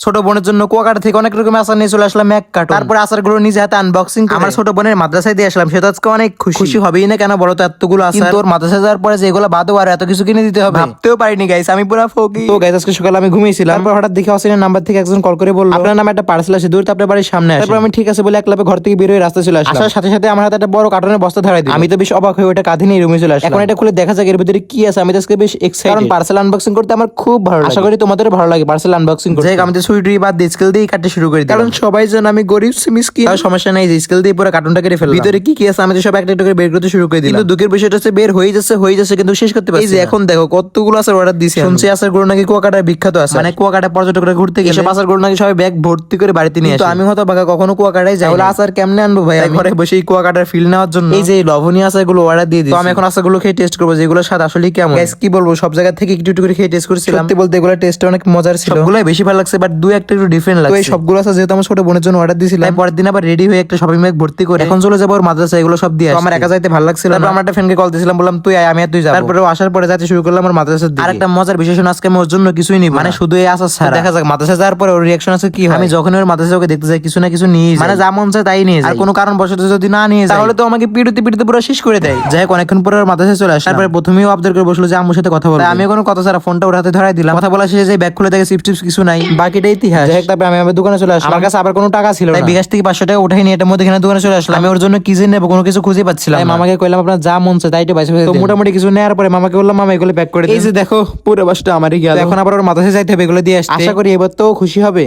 ছোট বোনের জন্য কুয়াকাটা থেকে অনেক রকম আচার নিয়ে চলে আসলাম এক কার্টন। তারপর আচারগুলো নিজে হাতে আনবক্সিং আমার ছোট বোনের মাদ্রাসায় দিয়ে আসলাম সেটা আজকে অনেক খুশি। খুশি হবেই না কেন বলো তো এতগুলো আচার? তোর মাদ্রাসায় যাওয়ার পরে যেগুলো বাদও আর এত কিছু কিনে দিতে হবে। ভাবতেও পারিনি গাইস আমি পুরো ফকি তো গাইস আজকে সকালে আমি ঘুমিয়েছিলাম। তারপর হঠাৎ দেখে অসিনের নাম্বার থেকে একজন কল করে বলল আপনার নামে একটা পার্সেল আছে দূর আপনার বাড়ির সামনে। তারপর আমি ঠিক আছে বলে এক লাপে ঘর থেকে বের হয়ে রাস্তা চলে আসলাম। আসার সাথে সাথে আমার হাতে একটা বড় কার্টনের বস্তা ধরাই দিল। আমি তো বেশ অবাক হয়ে ওটা কাঁধে নিয়ে রুমে চলে আসলাম। এখন এটা খুলে দেখা যাক এর ভিতরে কি আছে। আমি তো আজকে বেশ এক্সাইটেড কারণ পার্সেল আনবক্সিং করতে আমার খুব ভালো লাগে। আশা করি তোমাদের ভালো লাগে পার্সেল আনবক্সিং করতে। আমি সুইট বাদ দিয়ে স্কেল দিয়ে কাটতে শুরু করি কারণ সবাই জানে আমি গরিব মিসকিন। তার সমস্যা নাই যে স্কেল দিয়ে পুরো কার্টুনটা কেটে ফেললাম। ভিতরে কি কি আছে আমি তো সব একটা একটা করে বের করতে শুরু করে দিলাম। কিন্তু দুঃখের বিষয়টা হচ্ছে বের হয়ে যাচ্ছে হয়ে যাচ্ছে কিন্তু শেষ করতে পারছি এই যে এখন দেখো কতগুলো আসার অর্ডার দিছে শুনছি আসারগুলো নাকি কুয়াকাটায় বিখ্যাত আছে। মানে কুয়াকাটা পর্যটকরা ঘুরতে গেলে সব আসারগুলো নাকি সবাই ব্যাগ ভর্তি করে বাড়িতে নিয়ে আসে। আমি হয়তো বাকা কখনো কুয়াকাটায় যাই তাহলে আসার কেমনে আনব ভাই ঘরে বসে এই কুয়াকাটার ফিল নেওয়ার জন্য। এই যে লবণীয় আচারগুলো অর্ডার দিয়ে দিই আমি এখন আচারগুলো খেয়ে টেস্ট করব যেগুলো স্বাদ আসলে কেমন। Guys, কি বলব সব জায়গা থেকে একটু একটু করে খেয়ে টেস্ট করেছিলাম। বলতে এগুলো টেস্ট অনেক মজার ছিল। সবগুলোই বেশি ভালো লাগছে বাট দু একটা একটু ডিফারেন্ট লাগছে এই সবগুলো আছে যেহেতু আমার ছোট বোনের জন্য অর্ডার দিয়েছিলাম। পরের দিন আবার রেডি হয়ে একটা শপিং ব্যাগ ভর্তি করে এখন চলে যাব ওর মাদ্রাসা এগুলো সব দিয়ে আমার একা যাইতে ভালো লাগছিল তারপর আমার একটা ফ্রেন্ডকে কল দিয়েছিলাম বললাম তুই আয় আমি আর তুই যাব। তারপরে আসার পরে যাতে শুরু করলাম আমার মাদ্রাসার দিকে। আর একটা মজার বিশেষণ আজকে আমি ওর জন্য কিছুই নিব মানে শুধু এই আসার ছাড়া। দেখা যাক মাদ্রাসা যাওয়ার পরে ওর রিয়াকশন আছে কি হয়। আমি যখন ওর মাদ্রাসা ওকে দেখতে যাই কিছু না কিছু নিয়ে মানে যা মন চায় তাই নিয়ে যায় আর কোনো কারণ বসত যদি না নিয়ে যায় তাহলে তো আমাকে পিড়ুতে পিড়ুতে পুরো শেষ করে দেয়। যাই হোক অনেকক্ষণ পরে ওর মাদ্রাসায় চলে আসে তারপরে প্রথমেই ও আবদার করে বসল যে আম্মুর সাথে কথা বলব। তাই আমি কোনো কথা ছাড়া ফোনটা ওর হাতে ধরাই দিলাম। কথা বলা শেষে যে ব্যাগ খুলে দেখে চিপস টিপস কিছু নাই। বাকিটা ইতিহাস। যাই তারপরে আমি আমার দোকানে চলে আসলাম। আমার কাছে আবার কোনো টাকা ছিল না। বিকাশ থেকে পাঁচশো টাকা উঠাই নিয়ে এটার মধ্যে এখানে দোকানে চলে আসলাম। আমি ওর জন্য কি যে নেব কোনো কিছু খুঁজে পাচ্ছিলাম মামাকে কইলাম আপনার যা মন চায় তাই তো বাইসে তো মোটামুটি কিছু নেওয়ার পরে মামাকে বললাম মামা এগুলো প্যাক করে। এই যে দেখো পুরো বাসটা আমারই গেল। এখন আবার ওর মাথায় যাইতে হবে এগুলো দিয়ে আসতে। আশা করি এবার তো খুশি হবে।